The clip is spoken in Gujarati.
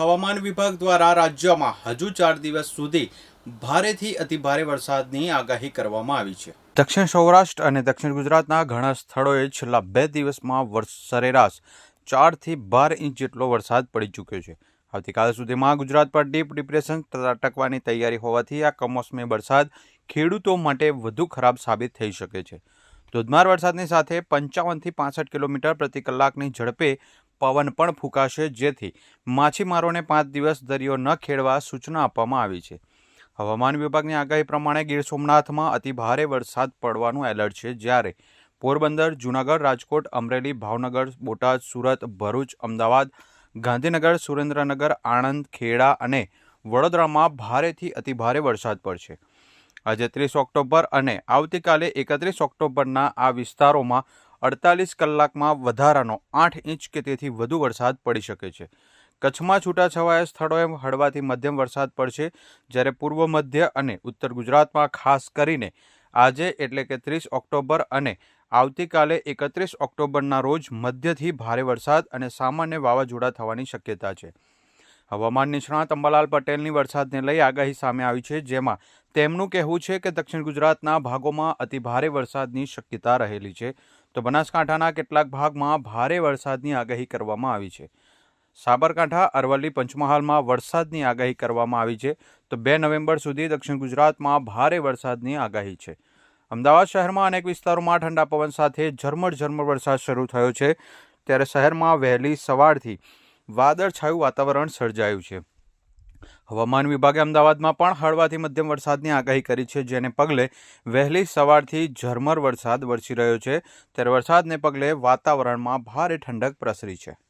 હવામાન વિભાગ દ્વારા રાજ્યમાં હજુ ચાર દિવસ સુધી ભારેથી અતિભારે વરસાદની આગાહી કરવામાં આવી છે. દક્ષિણ સૌરાષ્ટ્ર અને દક્ષિણ ગુજરાતના ઘણા સ્થળોએ છેલ્લા બે દિવસમાં વર્ષ સરેરાશ ચારથી બાર ઇંચ જેટલો વરસાદ પડી ચૂક્યો છે. આવતીકાલ સુધીમાં ગુજરાત પર ડીપ ડિપ્રેશન ત્રાટકવાની તૈયારી હોવાથી આ કમોસમી વરસાદ ખેડૂતો માટે વધુ ખરાબ સાબિત થઈ શકે છે. ધોધમાર વરસાદની સાથે પંચાવનથી પાસઠ કિલોમીટર પ્રતિ કલાકની ઝડપે પવન પણ ફૂંકાશે જેથી માછીમારોને પાંચ દિવસ દરિયો ન ખેડવા સૂચના આપવામાં આવી છે. હવામાન વિભાગની આગાહી પ્રમાણે ગીર સોમનાથમાં અતિભારે વરસાદ પડવાનું એલર્ટ છે જ્યારે પોરબંદર, જૂનાગઢ, રાજકોટ, અમરેલી, ભાવનગર, બોટાદ, સુરત, ભરૂચ, અમદાવાદ, ગાંધીનગર, સુરેન્દ્રનગર, આણંદ, ખેડા અને વડોદરામાં ભારેથી અતિભારે વરસાદ પડશે. આજે ત્રીસ ઓક્ટોબર અને આવતીકાલે એકત્રીસ ઓક્ટોબરના આ વિસ્તારોમાં અડતાલીસ કલાકમાં વધારાનો આઠ ઇંચ કે તેથી વધુ વરસાદ પડી શકે છે. કચ્છમાં છૂટાછવાયા સ્થળોએ હળવાથી મધ્યમ વરસાદ પડશે, જ્યારે પૂર્વ મધ્ય અને ઉત્તર ગુજરાતમાં ખાસ કરીને આજે એટલે કે ત્રીસ ઓક્ટોબર અને આવતીકાલે એકત્રીસ ઓક્ટોબરના રોજ મધ્યથી ભારે વરસાદ અને સામાન્ય વાવાઝોડા થવાની શક્યતા છે. હવામાન નિષ્ણાત અંબાલાલ પટેલની વરસાદને લઈ આગાહી સામે આવી છે, જેમાં તેમનું કહેવું છે કે દક્ષિણ ગુજરાતના ભાગોમાં અતિભારે વરસાદની શક્યતા રહેલી છે. તો બનાસકાંઠાના કેટલાક ભાગમાં ભારે વરસાદની આગાહી કરવામાં આવી છે. સાબરકાંઠા, અરવલ્લી પંચમહાલમાં વરસાદની આગાહી કરવામાં આવી છે. તો બે નવેમ્બર સુધી દક્ષિણ ગુજરાતમાં ભારે વરસાદની આગાહી છે. અમદાવાદ શહેરમાં અનેક વિસ્તારોમાં ઠંડા પવન સાથે ઝરમર ઝરમર વરસાદ શરૂ થયો છે. ત્યારે શહેરમાં વહેલી સવારથી વાદળછાયું વાતાવરણ સર્જાયું છે. હવામાન વિભાગે અમદાવાદમાં પણ હળવાથી મધ્યમ વરસાદની આગાહી કરી છે, જેને પગલે વહેલી સવારથી ઝરમર વરસાદ વરસી રહ્યો છે. ત્યારે વરસાદને પગલે વાતાવરણમાં ભારે ઠંડક પ્રસરી છે.